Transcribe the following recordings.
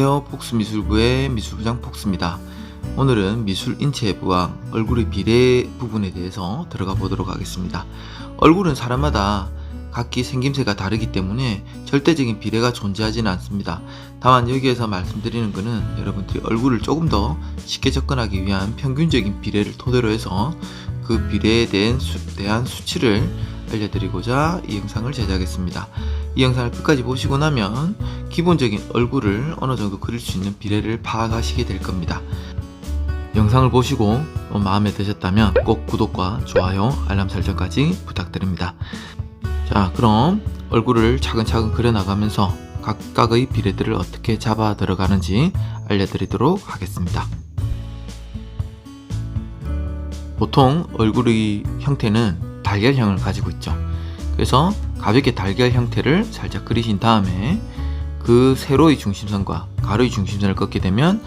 안녕하세요. 폭스미술부의 미술부장 폭스입니다. 오늘은 미술 인체 부와 얼굴의 비례 부분에 대해서 들어가 보도록 하겠습니다. 얼굴은 사람마다 각기 생김새가 다르기 때문에 절대적인 비례가 존재하지는 않습니다. 다만 여기에서 말씀드리는 것은 여러분들이 얼굴을 조금 더 쉽게 접근하기 위한 평균적인 비례를 토대로 해서 그 비례에 대한, 수, 대한 수치를 알려드리고자 이 영상을 제작했습니다. 이 영상을 끝까지 보시고 나면 기본적인 얼굴을 어느 정도 그릴 수 있는 비례를 파악하시게 될 겁니다. 영상을 보시고 마음에 드셨다면 꼭 구독과 좋아요, 알람 설정까지 부탁드립니다. 자, 그럼 얼굴을 차근차근 그려나가면서 각각의 비례들을 어떻게 잡아 들어가는지 알려드리도록 하겠습니다. 보통 얼굴의 형태는 달걀형을 가지고 있죠. 그래서 가볍게 달걀 형태를 살짝 그리신 다음에 그 세로의 중심선과 가로의 중심선을 꺾게 되면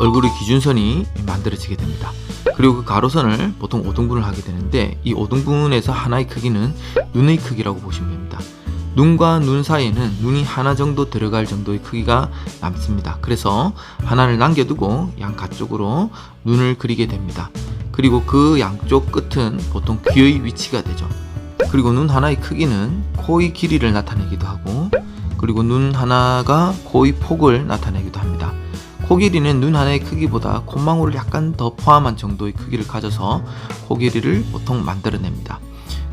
얼굴의 기준선이 만들어지게 됩니다. 그리고 그 가로선을 보통 5등분을 하게 되는데 이 5등분에서 하나의 크기는 눈의 크기라고 보시면 됩니다. 눈과 눈 사이에는 눈이 하나 정도 들어갈 정도의 크기가 남습니다. 그래서 하나를 남겨두고 양가쪽으로 눈을 그리게 됩니다. 그리고 그 양쪽 끝은 보통 귀의 위치가 되죠. 그리고 눈 하나의 크기는 코의 길이를 나타내기도 하고 그리고 눈 하나가 코의 폭을 나타내기도 합니다. 코 길이는 눈 하나의 크기보다 콧망울을 약간 더 포함한 정도의 크기를 가져서 코 길이를 보통 만들어냅니다.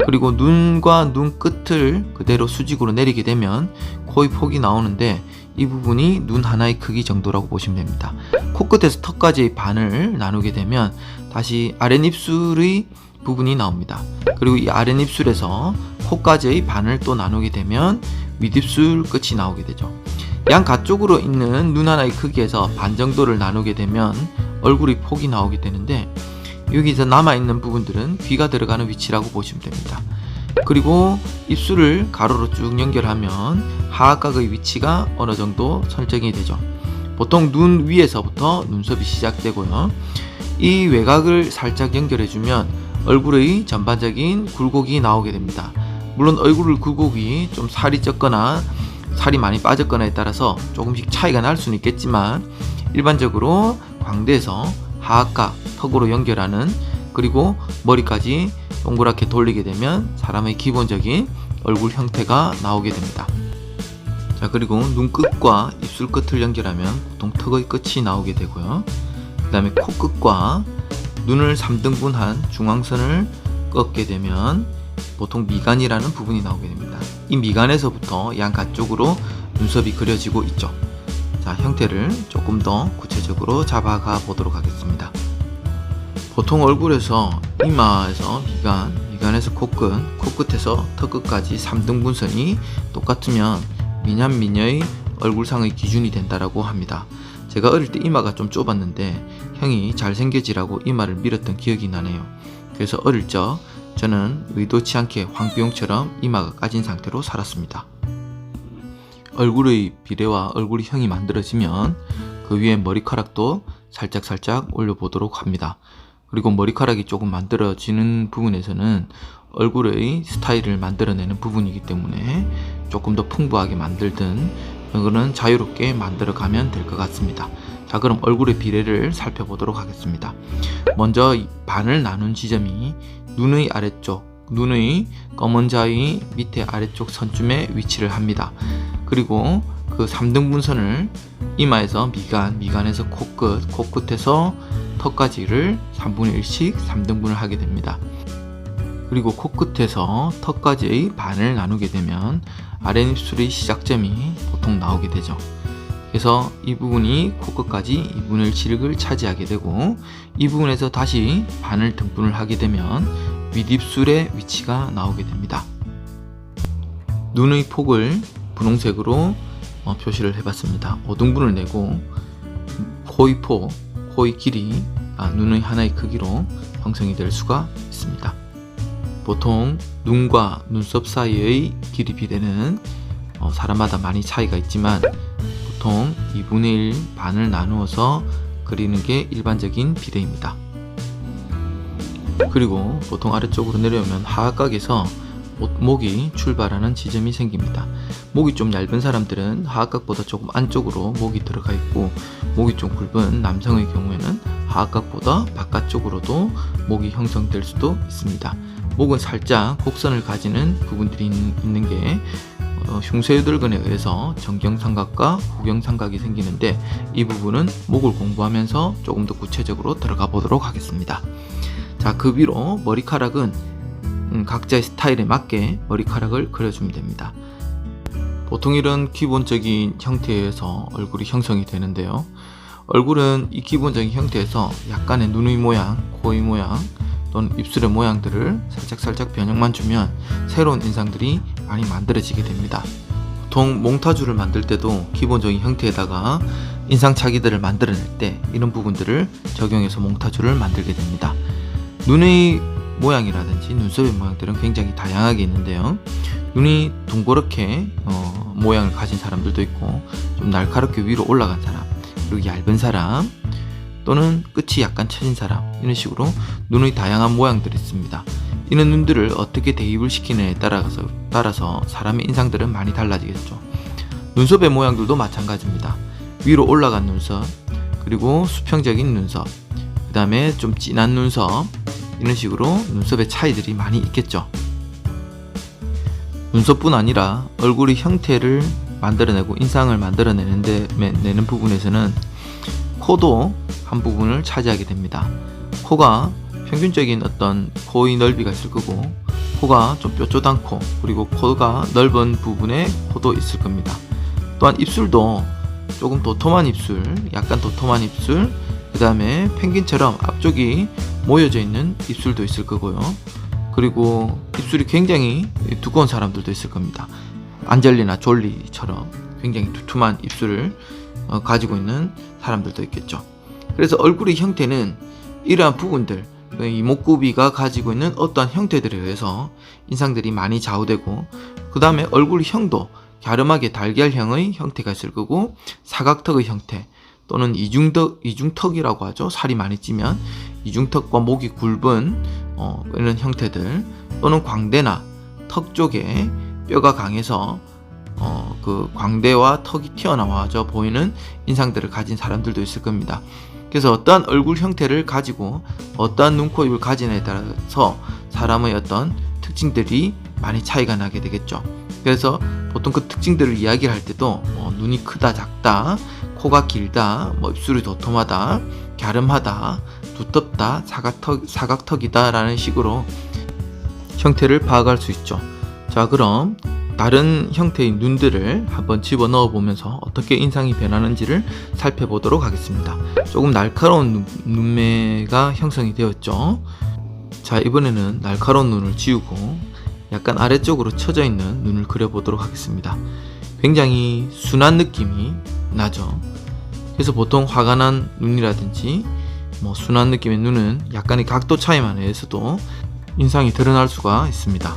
그리고 눈과 눈 끝을 그대로 수직으로 내리게 되면 코의 폭이 나오는데 이 부분이 눈 하나의 크기 정도라고 보시면 됩니다. 코끝에서 턱까지의 반을 나누게 되면 다시 아랫입술의 부분이 나옵니다. 그리고 이 아랫입술에서 코까지의 반을 또 나누게 되면 윗입술 끝이 나오게 되죠. 양 가 쪽으로 있는 눈 하나의 크기에서 반 정도를 나누게 되면 얼굴의 폭이 나오게 되는데 여기서 남아있는 부분들은 귀가 들어가는 위치라고 보시면 됩니다. 그리고 입술을 가로로 쭉 연결하면 하악각의 위치가 어느 정도 설정이 되죠. 보통 눈 위에서부터 눈썹이 시작되고요. 이 외곽을 살짝 연결해주면 얼굴의 전반적인 굴곡이 나오게 됩니다. 물론 얼굴을 굴곡이 좀 살이 쪘거나 살이 많이 빠졌거나에 따라서 조금씩 차이가 날 수는 있겠지만 일반적으로 광대에서 하악각 턱으로 연결하는 그리고 머리까지 동그랗게 돌리게 되면 사람의 기본적인 얼굴 형태가 나오게 됩니다. 자 그리고 눈끝과 입술 끝을 연결하면 보통 턱의 끝이 나오게 되고요. 그 다음에 코끝과 눈을 3등분한 중앙선을 꺾게 되면 보통 미간이라는 부분이 나오게 됩니다. 이 미간에서부터 양가 쪽으로 눈썹이 그려지고 있죠. 자, 형태를 조금 더 구체적으로 잡아가 보도록 하겠습니다. 보통 얼굴에서 이마에서 미간, 미간에서 코끝, 코끝에서 턱끝까지 3등분선이 똑같으면 미남 미녀의 얼굴상의 기준이 된다라고 합니다. 제가 어릴 때 이마가 좀 좁았는데 형이 잘생겨지라고 이마를 밀었던 기억이 나네요. 그래서 어릴 적 저는 의도치 않게 황비용처럼 이마가 까진 상태로 살았습니다. 얼굴의 비례와 얼굴의 형이 만들어지면 그 위에 머리카락도 살짝살짝 올려보도록 합니다. 그리고 머리카락이 조금 만들어지는 부분에서는 얼굴의 스타일을 만들어내는 부분이기 때문에 조금 더 풍부하게 만들든 이거는 자유롭게 만들어 가면 될 것 같습니다. 자 그럼 얼굴의 비례를 살펴보도록 하겠습니다. 먼저 반을 나눈 지점이 눈의 아래쪽, 눈의 검은 자의 밑에 아래쪽 선쯤에 위치를 합니다. 그리고 그 3등분 선을 이마에서 미간, 미간에서 코끝, 코끝에서 턱까지를 3분의 1씩 3등분을 하게 됩니다. 그리고 코끝에서 턱까지의 반을 나누게 되면 아랫입술의 시작점이 보통 나오게 되죠. 그래서 이 부분이 코끝까지 2분의 1씩을 차지하게 되고 이 부분에서 다시 반을 등분을 하게 되면 윗입술의 위치가 나오게 됩니다. 눈의 폭을 분홍색으로 어, 표시를 해봤습니다. 5등분을 내고 코의 폭, 코의 길이 아, 눈의 하나의 크기로 형성이 될 수가 있습니다. 보통 눈과 눈썹 사이의 길이 비례는 어, 사람마다 많이 차이가 있지만 보통 2분의 1 반을 나누어서 그리는 게 일반적인 비례입니다. 그리고 보통 아래쪽으로 내려오면 하악각에서 목- 목이 출발하는 지점이 생깁니다. 목이 좀 얇은 사람들은 하악각보다 조금 안쪽으로 목이 들어가 있고 목이 좀 굵은 남성의 경우에는 하악각보다 바깥쪽으로도 목이 형성될 수도 있습니다. 목은 살짝 곡선을 가지는 부분들이 있는, 게 어, 흉쇄유들근에 의해서 정경삼각과 후경삼각이 생기는데 이 부분은 목을 공부하면서 조금 더 구체적으로 들어가 보도록 하겠습니다. 자, 그 위로 머리카락은 음, 각자의 스타일에 맞게 머리카락을 그려주면 됩니다. 보통 이런 기본적인 형태에서 얼굴이 형성이 되는데요. 얼굴은 이 기본적인 형태에서 약간의 눈의 모양, 코의 모양, 또는 입술의 모양들을 살짝살짝 변형만 주면 새로운 인상들이 많이 만들어지게 됩니다. 보통 몽타주를 만들 때도 기본적인 형태에다가 인상차기들을 만들어낼 때 이런 부분들을 적용해서 몽타주를 만들게 됩니다. 눈의 모양이라든지 눈썹의 모양들은 굉장히 다양하게 있는데요. 눈이 동그랗게 어, 모양을 가진 사람들도 있고 좀 날카롭게 위로 올라간 사람 그리고 얇은 사람 또는 끝이 약간 처진 사람 이런 식으로 눈의 다양한 모양들이 있습니다. 이런 눈들을 어떻게 대입을 시키느냐에 따라서, 따라서 사람의 인상들은 많이 달라지겠죠. 눈썹의 모양들도 마찬가지입니다. 위로 올라간 눈썹, 그리고 수평적인 눈썹, 그 다음에 좀 진한 눈썹, 이런 식으로 눈썹의 차이들이 많이 있겠죠. 눈썹뿐 아니라 얼굴의 형태를 만들어내고 인상을 만들어내는데 내는 부분에서는 코도 한 부분을 차지하게 됩니다. 코가 평균적인 어떤 코의 넓이가 있을 거고 코가 좀 뾰족한 코 그리고 코가 넓은 부분에 코도 있을 겁니다. 또한 입술도 조금 도톰한 입술, 약간 도톰한 입술, 그 다음에 펭귄처럼 앞쪽이 모여져 있는 입술도 있을 거고요. 그리고 입술이 굉장히 두꺼운 사람들도 있을 겁니다. 안젤리나 졸리처럼 굉장히 두툼한 입술을 어, 가지고 있는 사람들도 있겠죠. 그래서 얼굴의 형태는 이러한 부분들, 그 이목구비가 가지고 있는 어떠한 형태들에 의해서 인상들이 많이 좌우되고, 그 다음에 얼굴 형도 갸름하게 달걀형의 형태가 있을 거고, 사각턱의 형태, 또는 이중턱, 이중턱이라고 하죠. 살이 많이 찌면, 이중턱과 목이 굵은, 어, 이런 형태들, 또는 광대나 턱 쪽에 뼈가 강해서 어, 그 광대와 턱이 튀어나와져 보이는 인상들을 가진 사람들도 있을 겁니다. 그래서 어떠한 얼굴 형태를 가지고 어떠한 눈, 코, 입을 가지느냐에 따라서 사람의 어떤 특징들이 많이 차이가 나게 되겠죠. 그래서 보통 그 특징들을 이야기를 할 때도 뭐 눈이 크다, 작다, 코가 길다, 뭐 입술이 도톰하다, 갸름하다, 두텁다, 사각턱, 사각턱이다 라는 식으로 형태를 파악할 수 있죠. 자, 그럼 다른 형태의 눈들을 한번 집어넣어 보면서 어떻게 인상이 변하는지를 살펴보도록 하겠습니다. 조금 날카로운 눈, 눈매가 형성이 되었죠. 자, 이번에는 날카로운 눈을 지우고 약간 아래쪽으로 처져 있는 눈을 그려보도록 하겠습니다. 굉장히 순한 느낌이 나죠. 그래서 보통 화가 난 눈이라든지 뭐 순한 느낌의 눈은 약간의 각도 차이만 의해서도 인상이 드러날 수가 있습니다.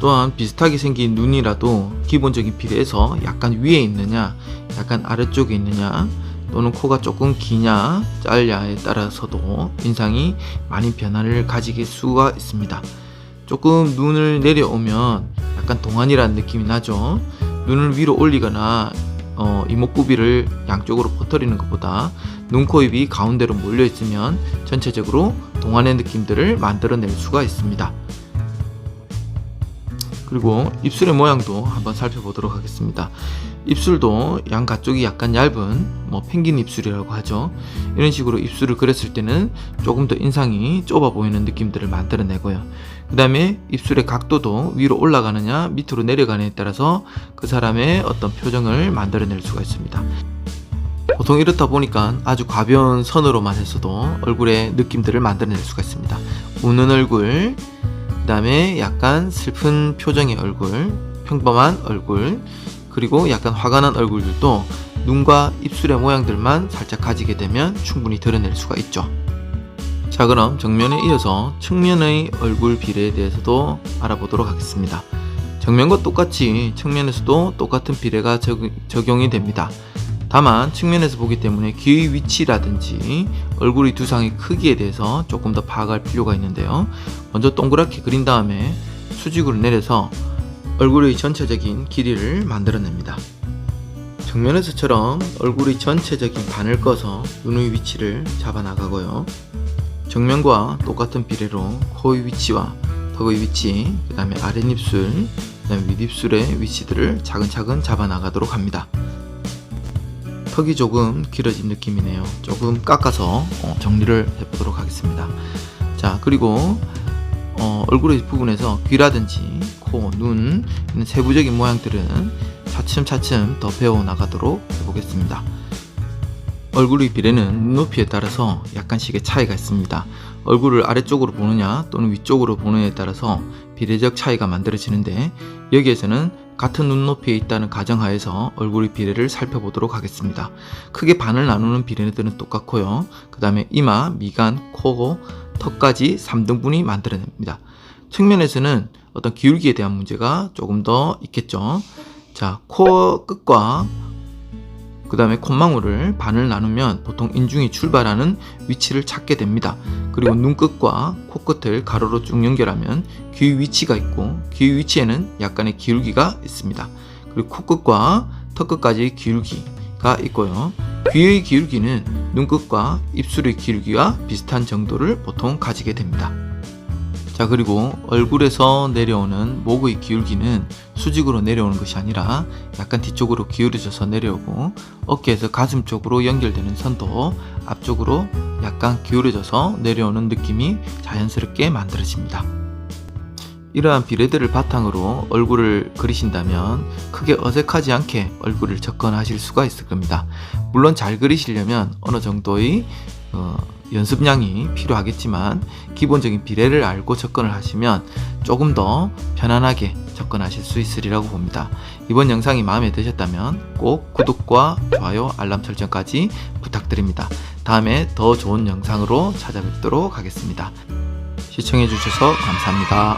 또한 비슷하게 생긴 눈이라도 기본적인 비례에서 약간 위에 있느냐, 약간 아래쪽에 있느냐, 또는 코가 조금 기냐, 짧냐에 따라서도 인상이 많이 변화를 가지게 수가 있습니다. 조금 눈을 내려오면 약간 동안이라는 느낌이 나죠. 눈을 위로 올리거나 어, 이목구비를 양쪽으로 퍼뜨리는 것보다 눈, 코, 입이 가운데로 몰려 있으면 전체적으로 동안의 느낌들을 만들어낼 수가 있습니다. 그리고 입술의 모양도 한번 살펴보도록 하겠습니다. 입술도 양가쪽이 약간 얇은 뭐 펭귄 입술이라고 하죠. 이런 식으로 입술을 그렸을 때는 조금 더 인상이 좁아 보이는 느낌들을 만들어내고요. 그 다음에 입술의 각도도 위로 올라가느냐 밑으로 내려가느냐에 따라서 그 사람의 어떤 표정을 만들어낼 수가 있습니다. 보통 이렇다 보니까 아주 가벼운 선으로만 했어도 얼굴의 느낌들을 만들어낼 수가 있습니다. 우는 얼굴, 그 다음에 약간 슬픈 표정의 얼굴, 평범한 얼굴, 그리고 약간 화가 난 얼굴들도 눈과 입술의 모양들만 살짝 가지게 되면 충분히 드러낼 수가 있죠. 자, 그럼 정면에 이어서 측면의 얼굴 비례에 대해서도 알아보도록 하겠습니다. 정면과 똑같이 측면에서도 똑같은 비례가 적, 적용이 됩니다. 다만 측면에서 보기 때문에 귀의 위치라든지 얼굴의 두상의 크기에 대해서 조금 더 파악할 필요가 있는데요. 먼저 동그랗게 그린 다음에 수직으로 내려서 얼굴의 전체적인 길이를 만들어냅니다. 정면에서처럼 얼굴의 전체적인 반을 꺼서 눈의 위치를 잡아 나가고요. 정면과 똑같은 비례로 코의 위치와 턱의 위치, 그 다음에 아랫입술, 그 다음에 윗입술의 위치들을 차근차근 잡아 나가도록 합니다. 턱이 조금 길어진 느낌이네요. 조금 깎아서 어, 정리를 해보도록 하겠습니다. 자, 그리고 어, 얼굴의 부분에서 귀라든지 코, 눈 세부적인 모양들은 차츰차츰 더 배워 나가도록 해보겠습니다. 얼굴의 비례는 눈높이에 따라서 약간씩의 차이가 있습니다. 얼굴을 아래쪽으로 보느냐 또는 위쪽으로 보느냐에 따라서 비례적 차이가 만들어지는데 여기에서는 같은 눈높이에 있다는 가정하에서 얼굴의 비례를 살펴보도록 하겠습니다. 크게 반을 나누는 비례들은 똑같고요. 그 다음에 이마, 미간, 코, 턱까지 3등분이 만들어냅니다. 측면에서는 어떤 기울기에 대한 문제가 조금 더 있겠죠. 자, 코 끝과 그 다음에 콧망울을 반을 나누면 보통 인중이 출발하는 위치를 찾게 됩니다. 그리고 눈끝과 코끝을 가로로 쭉 연결하면 귀 위치가 있고 귀 위치에는 약간의 기울기가 있습니다. 그리고 코끝과 턱끝까지 기울기가 있고요. 귀의 기울기는 눈끝과 입술의 기울기와 비슷한 정도를 보통 가지게 됩니다. 자 그리고 얼굴에서 내려오는 목의 기울기는 수직으로 내려오는 것이 아니라 약간 뒤쪽으로 기울어져서 내려오고 어깨에서 가슴 쪽으로 연결되는 선도 앞쪽으로 약간 기울어져서 내려오는 느낌이 자연스럽게 만들어집니다. 이러한 비례들을 바탕으로 얼굴을 그리신다면 크게 어색하지 않게 얼굴을 접근하실 수가 있을 겁니다. 물론 잘 그리시려면 어느 정도의 어, 연습량이 필요하겠지만 기본적인 비례를 알고 접근을 하시면 조금 더 편안하게 접근하실 수 있으리라고 봅니다. 이번 영상이 마음에 드셨다면 꼭 구독과 좋아요, 알람 설정까지 부탁드립니다. 다음에 더 좋은 영상으로 찾아뵙도록 하겠습니다. 시청해주셔서 감사합니다.